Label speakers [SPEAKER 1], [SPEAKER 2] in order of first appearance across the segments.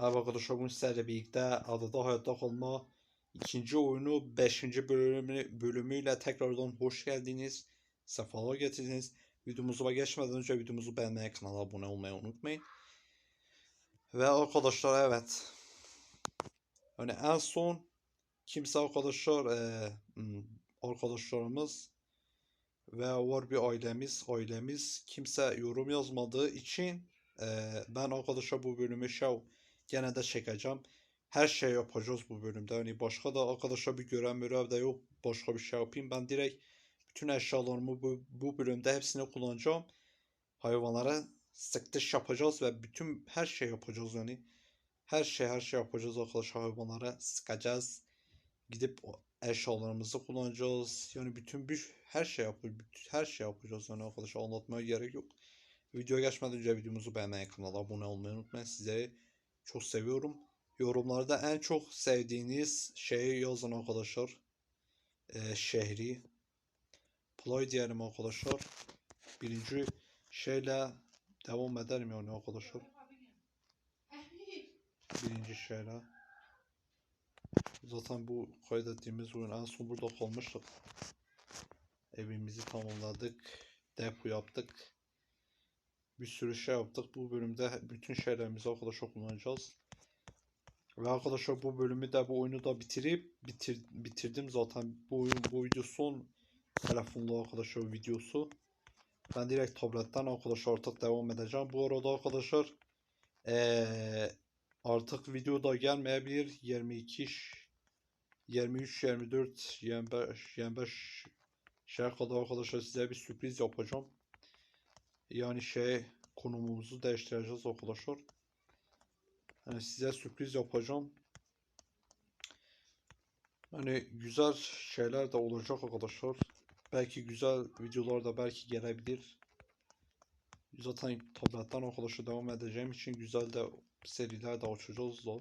[SPEAKER 1] Merhaba arkadaşlar sizlerle birlikte adada hayatta kalma ikinci oyunu 5. bölümü, bölümüyle tekrardan hoş geldiniz. Sefalar getirdiniz. Videomuza geçmeden önce videomuzu beğenmeyi, kanala abone olmayı unutmayın. Ve arkadaşlar evet. Hani en son kimse arkadaşlar hmm, arkadaşlarımız ve var bir ailemiz ailemiz kimse yorum yazmadığı için eee, ben arkadaşlar bu bölümü şey gene de çekeceğim. Her şey yapacağız bu bölümde. Hani başka da arkadaşlar bir görev mörev de yok. Başka bir şey yapayım. Ben direkt bütün eşyalarımı bu, bu bölümde hepsini kullanacağım. Hayvanlara sıktış yapacağız ve bütün her şey yapacağız yani. Her şey her şey yapacağız arkadaşlar hayvanlara sıkacağız. Gidip eşyalarımızı kullanacağız. Yani bütün bir her şey yapacağız. Her şey yapacağız yani arkadaşlar anlatmaya gerek yok. Videoya geçmeden önce videomuzu beğenmeyi, kanala abone olmayı unutmayın. Sizleri çok seviyorum. Yorumlarda en çok sevdiğiniz şeyi yazın arkadaşlar. Ee, şehri. Play diyelim arkadaşlar. Birinci şeyle devam edelim yani arkadaşlar. Birinci şeyle. Zaten bu kaydettiğimiz oyun en son burada kalmıştık. Evimizi tamamladık. Depo yaptık. Bir sürü şey yaptık. Bu bölümde bütün şeylerimizi arkadaşlar kullanacağız. Ve arkadaşlar bu bölümü de bu oyunu da bitirip bitir, bitirdim zaten. Bu oyun bu video son telefonlu arkadaşlar videosu. Ben direkt tabletten arkadaşlar artık devam edeceğim. Bu arada arkadaşlar eee, artık video da gelmeyebilir. 22 23 24 25 25 şeye kadar arkadaşlar size bir sürpriz yapacağım. Yani şey konumumuzu değiştireceğiz arkadaşlar. Yani size sürpriz yapacağım. Hani güzel şeyler de olacak arkadaşlar. Belki güzel videolar da belki gelebilir. Zaten tabletten arkadaşlar devam edeceğim için güzel de seriler de açacağız da.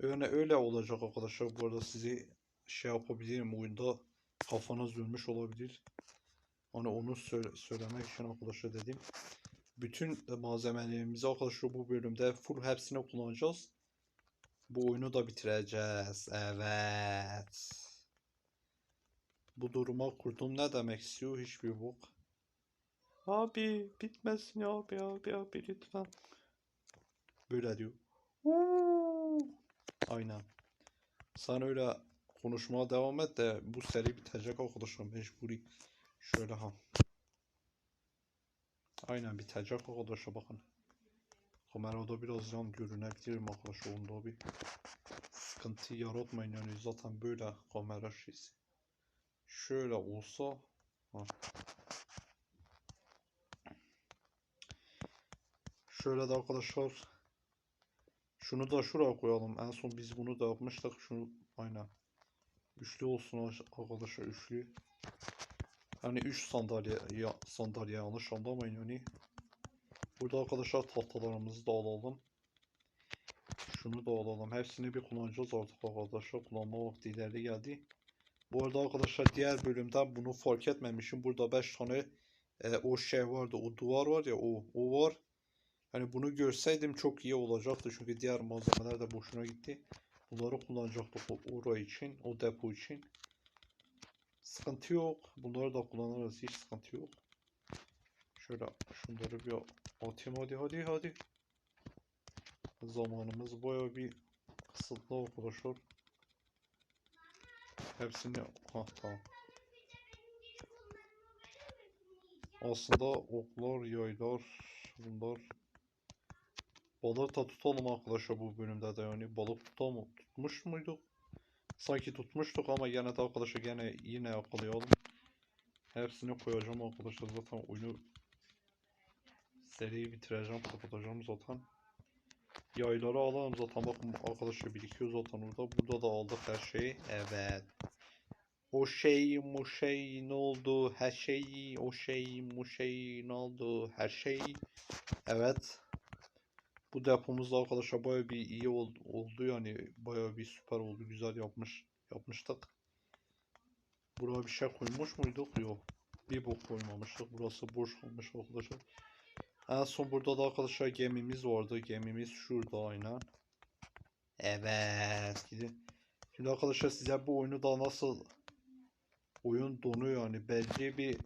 [SPEAKER 1] Öyle öyle olacak arkadaşlar. Bu arada sizi şey yapabilirim oyunda kafanız dönmüş olabilir. Hani onu söyle- söylemek için arkadaşlar dedim. Bütün malzemelerimizi arkadaşlar bu bölümde full hepsini kullanacağız. Bu oyunu da bitireceğiz. Evet. Bu duruma kurdum ne demek istiyor hiçbir bok. Abi bitmesin abi abi abi lütfen. Böyle diyor. Aynen. Sen öyle konuşmaya devam et de bu seri bitecek arkadaşlar mecburi. Şöyle ha. Aynen bitecek arkadaşlar bakın. Kamerada biraz yan görünebilirim arkadaşlar onda bir sıkıntı yaratmayın yani zaten böyle kamera şeysi. Şöyle olsa ha. Şöyle de arkadaşlar şunu da şuraya koyalım. En son biz bunu da yapmıştık. Şunu aynen. Üçlü olsun arkadaşlar üçlü. Hani 3 sandalye ya, sandalye yanlış anlamayın yani. Burada arkadaşlar tahtalarımızı da alalım. Şunu da alalım. Hepsini bir kullanacağız artık arkadaşlar. Kullanma vakti ileri geldi. Bu arada arkadaşlar diğer bölümde bunu fark etmemişim. Burada 5 tane e, o şey vardı. O duvar var ya o o var. Hani bunu görseydim çok iyi olacaktı. Çünkü diğer malzemeler de boşuna gitti. Bunları kullanacaktık o orayı için. O depo için. Sıkıntı yok. Bunları da kullanırız. Hiç sıkıntı yok. Şöyle şunları bir atayım hadi hadi hadi. Zamanımız baya bir kısıtlı arkadaşlar. Hepsini ha tamam. Aslında oklar, yaylar, bunlar balık da tutalım arkadaşlar bu bölümde de yani balık tutalım tutmuş muyduk? Sanki tutmuştuk ama gene de arkadaşlar gene yine yakalayalım. Hepsini koyacağım arkadaşlar zaten oyunu seriyi bitireceğim kapatacağım zaten. Yayları alalım zaten bakın arkadaşlar birikiyor zaten orada. Burada da aldık her şeyi. Evet. O şey mu şey ne oldu? Her şey o şey mu şey ne oldu? Her şey. Evet. Bu depomuz da arkadaşlar baya bir iyi oldu, oldu yani baya bir süper oldu güzel yapmış yapmıştık. Buraya bir şey koymuş muyduk? Yok. Bir bok koymamıştık. Burası boş kalmış arkadaşlar. En son burada da arkadaşlar gemimiz vardı. Gemimiz şurada aynen. Evet. Gidin. Şimdi arkadaşlar size bu oyunu da nasıl oyun donuyor yani belli bir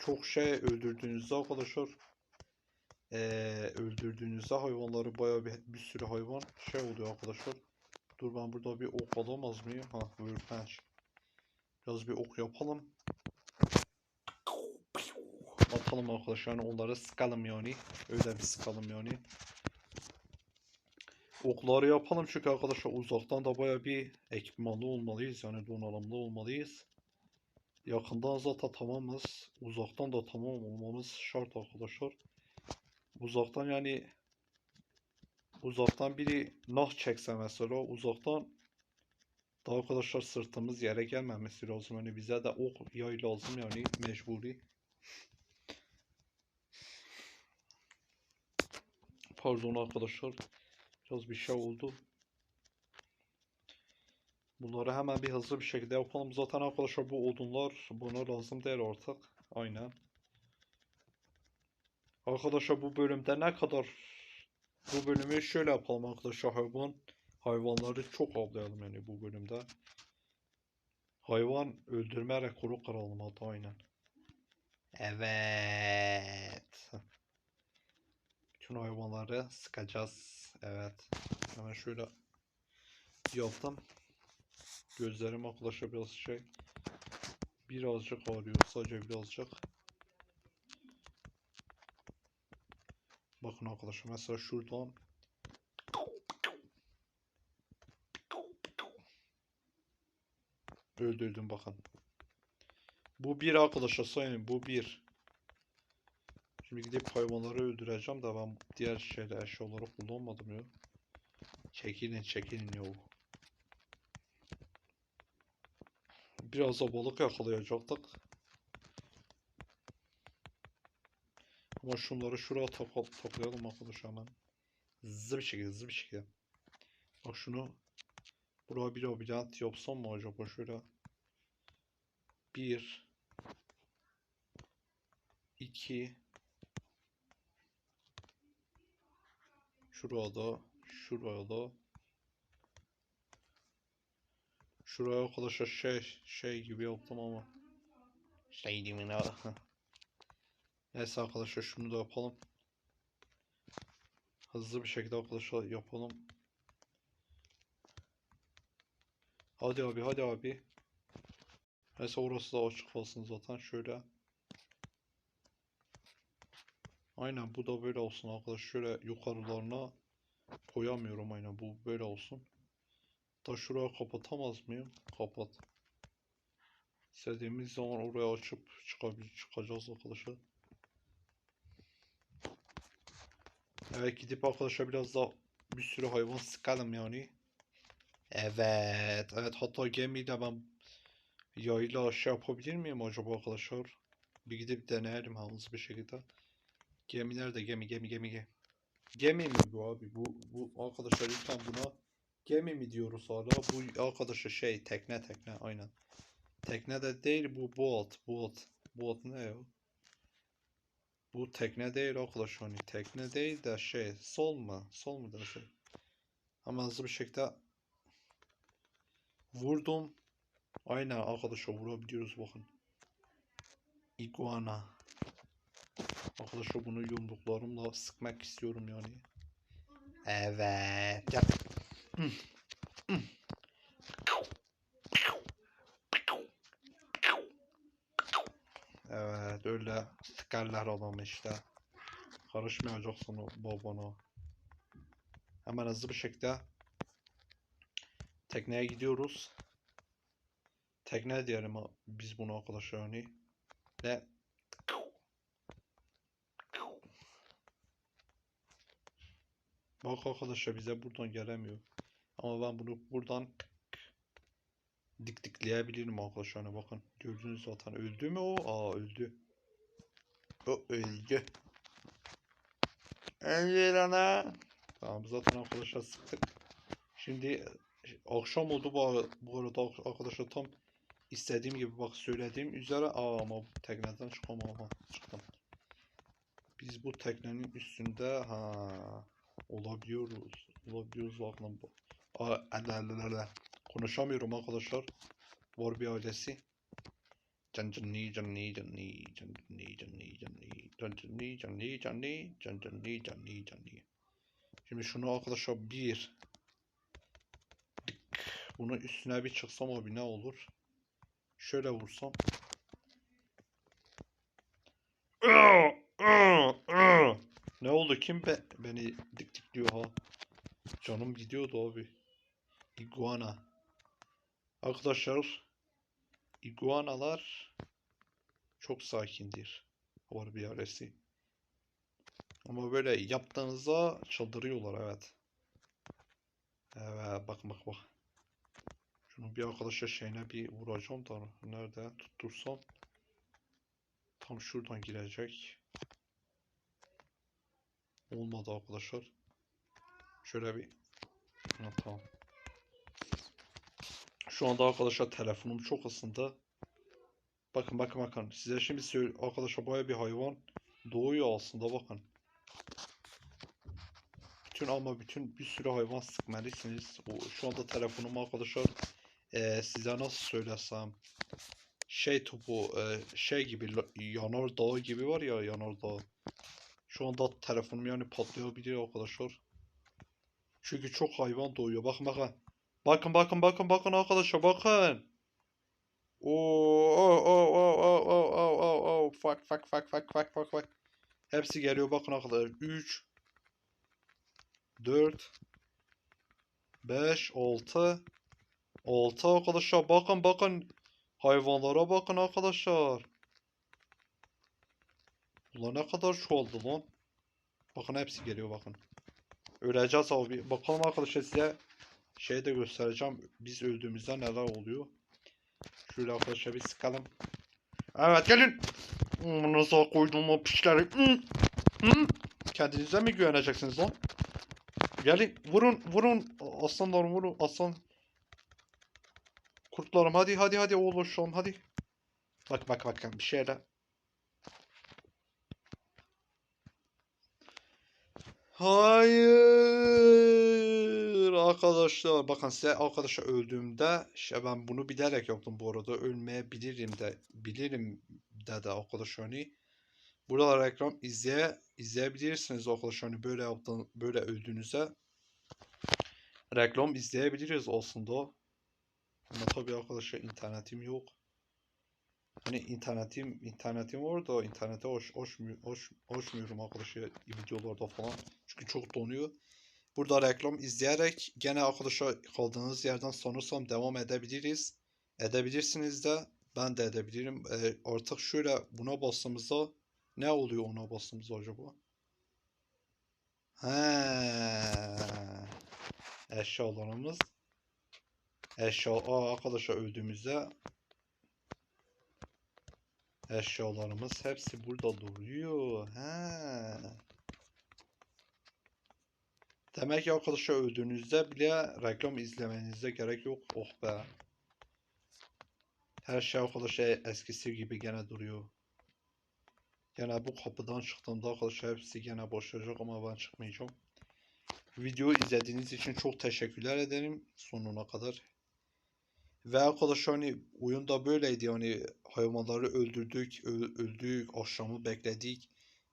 [SPEAKER 1] çok şey öldürdüğünüzde arkadaşlar eee öldürdüğünüzde hayvanları bayağı bir, bir sürü hayvan şey oluyor arkadaşlar. Dur ben burada bir ok alamaz mıyım? Ha workbench. Biraz bir ok yapalım. Atalım arkadaşlar yani onları sıkalım yani. Öyle bir sıkalım yani. Okları yapalım çünkü arkadaşlar uzaktan da baya bir ekipmanlı olmalıyız yani donanımlı olmalıyız. Yakından zaten tamamız. Uzaktan da tamam olmamız şart arkadaşlar. Uzaktan yani uzaktan biri nah çekse mesela uzaktan da arkadaşlar sırtımız yere gelmemesi lazım. Yani bize de ok yay lazım yani mecburi. Pardon arkadaşlar. Biraz bir şey oldu. Bunları hemen bir hızlı bir şekilde yapalım. Zaten arkadaşlar bu odunlar buna lazım değil artık. Aynen. Arkadaşlar bu bölümde ne kadar bu bölümü şöyle yapalım arkadaşlar hayvan hayvanları çok avlayalım yani bu bölümde. Hayvan öldürme rekoru kıralım hatta aynen. Evet. Bütün hayvanları sıkacağız. Evet. Hemen şöyle yaptım. Gözlerim arkadaşlar biraz şey birazcık ağrıyor. Sadece birazcık. Bakın arkadaşlar mesela şuradan öldürdüm bakın. Bu bir arkadaşlar sayın bu bir. Şimdi gidip hayvanları öldüreceğim de ben diğer şeyler eşyaları kullanmadım ya. Çekilin çekilin yo. Biraz da balık yakalayacaktık. Ama şunları şuraya takal taklayalım arkadaşlar hemen. Hızlı bir şekilde hızlı bir şekilde. Bak şunu buraya bir labirent yapsam mı acaba şöyle. Bir. iki, Şuraya da. Şuraya da. Şuraya arkadaşlar şey şey gibi yaptım ama. Şey ne? Neyse arkadaşlar şunu da yapalım. Hızlı bir şekilde arkadaşlar yapalım. Hadi abi hadi abi. Neyse orası da açık kalsın zaten şöyle. Aynen bu da böyle olsun arkadaşlar. Şöyle yukarılarına koyamıyorum aynen bu böyle olsun. Da şuraya kapatamaz mıyım? Kapat. İstediğimiz zaman oraya açıp çıkacağız arkadaşlar. Evet gidip arkadaşlar biraz da bir sürü hayvan sıkalım yani. Evet, evet hatta gemiyle ben yayla aşağı yapabilir miyim acaba arkadaşlar? Bir gidip deneyelim ha, hızlı bir şekilde. Gemi nerede? Gemi, gemi, gemi, gemi. Gemi mi bu abi? Bu, bu arkadaşlar lütfen buna gemi mi diyoruz hala? Bu arkadaşlar şey tekne tekne aynen. Tekne de değil bu boat, boat. Boat ne ya? Bu tekne değil arkadaşlar hani tekne değil de şey sol mu? Sol mu dersin? Hemen hızlı bir şekilde vurdum. Aynen arkadaşlar vurabiliyoruz bakın. Iguana. Arkadaşlar bunu yumruklarımla sıkmak istiyorum yani. Evet. Gel. Evet öyle sıkarlar adamı işte. Karışmayacaksın o babana. Hemen hızlı bir şekilde tekneye gidiyoruz. Tekne diyelim biz bunu arkadaşlar yani. Ve Bak arkadaşlar bize buradan gelemiyor. Ama ben bunu buradan dik dikleyebilirim arkadaşlar. Hani bakın gördünüz zaten öldü mü o? Aa öldü. O öldü. Öldü ana. Tamam zaten arkadaşlar sıktık. Şimdi akşam oldu bu, bu arada arkadaşlar tam istediğim gibi bak söylediğim üzere aa ama tekneden çıkamam ha çıktım. Biz bu teknenin üstünde ha olabiliyoruz. Olabiliyoruz bakın bu. Aa, ala, ala, ala. Konuşamıyorum arkadaşlar. Var bir ailesi. Can canni canni canni canni canni canni can canni canni canni can canni canni canni. Şimdi şunu arkadaşlar bir Dık. bunun üstüne bir çıksam abi ne olur? Şöyle vursam. Ne oldu? Kim be beni dik dikliyor ha? Canım gidiyordu abi. Iguana. Arkadaşlar iguanalar çok sakindir. Var bir arası. Ama böyle yaptığınızda çıldırıyorlar evet. Evet bak bak bak. Şunu bir arkadaşa şeyine bir vuracağım da nerede tuttursam tam şuradan girecek. Olmadı arkadaşlar. Şöyle bir ha, tamam. Şu anda arkadaşlar telefonum çok ısındı. Bakın bakın bakın. Size şimdi söyle arkadaşlar baya bir hayvan doğuyor aslında bakın. Bütün ama bütün bir sürü hayvan sıkmalısınız. O, şu anda telefonum arkadaşlar eee, size nasıl söylesem şey topu eee, şey gibi la- yanardağ gibi var ya yanardağ. Şu anda telefonum yani patlayabilir arkadaşlar. Çünkü çok hayvan doğuyor. Bakın bakın. Bakın bakın bakın bakın arkadaşlar bakın. Oo oh oh oh oh oh oh oh oh fuck fuck fuck fuck fuck fuck fuck. Hepsi geliyor bakın arkadaşlar. 3 4 5 6 6 arkadaşlar bakın bakın. Hayvanlara bakın arkadaşlar. Ulan ne kadar çoğaldı lan. Bakın hepsi geliyor bakın. Öleceğiz abi. Bakalım arkadaşlar size şey de göstereceğim. Biz öldüğümüzde neler oluyor. Şöyle arkadaşlar bir sıkalım. Evet gelin. Nasıl koydum o pişleri. Kendinize mi güveneceksiniz lan? Gelin vurun vurun. Aslanlarım vurun aslan. Kurtlarım hadi hadi hadi oğluşum hadi. Bak bak bak bir şeyler. Hayır arkadaşlar. Bakın size arkadaşlar öldüğümde işte ben bunu bilerek yaptım. Bu arada ölmeyebilirim de bilirim de de arkadaşlar hani. Burada reklam izleye izleyebilirsiniz arkadaşlar hani böyle yaptığın böyle öldüğünüzde. Reklam izleyebiliriz aslında. Ama tabii arkadaşlar internetim yok hani internetim internetim var da internete hoş hoşmuyor hoş hoşmuyorum arkadaşlar videolarda falan çünkü çok donuyor. Burada reklam izleyerek gene arkadaşlar kaldığınız yerden sanırsam devam edebiliriz. Edebilirsiniz de ben de edebilirim. Ee, artık şöyle buna bastığımızda ne oluyor ona bastığımızda acaba? He. Eşyalarımız. Eşya Aa, arkadaşlar öldüğümüzde eşyalarımız hepsi burada duruyor. He. Demek ki arkadaşlar öldüğünüzde bile reklam izlemenize gerek yok. Oh be. Her şey arkadaşlar eskisi gibi gene duruyor. Gene bu kapıdan çıktığımda arkadaşlar hepsi gene boşalacak ama ben çıkmayacağım. Videoyu izlediğiniz için çok teşekkürler ederim sonuna kadar. Ve arkadaşlar hani oyunda böyleydi yani hayvanları öldürdük, öldük, akşamı bekledik.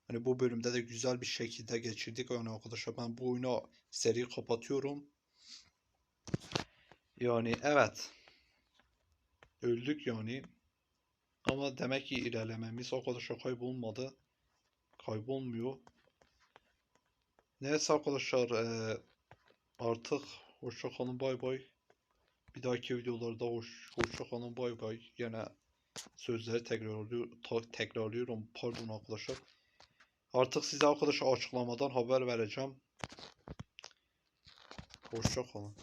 [SPEAKER 1] Hani bu bölümde de güzel bir şekilde geçirdik yani arkadaşlar ben bu oyunu seri kapatıyorum. Yani evet. Öldük yani. Ama demek ki ilerlememiz arkadaşlar kaybolmadı. Kaybolmuyor. Neyse arkadaşlar eee, artık hoşça kalın bay bay. Bir dahaki videolarda hoş, hoşça kalın bay bay. Yine sözleri tekrarlıyor, tekrarlıyorum pardon arkadaşlar. Artık size arkadaşlar açıklamadan haber vereceğim. Hoşça kalın.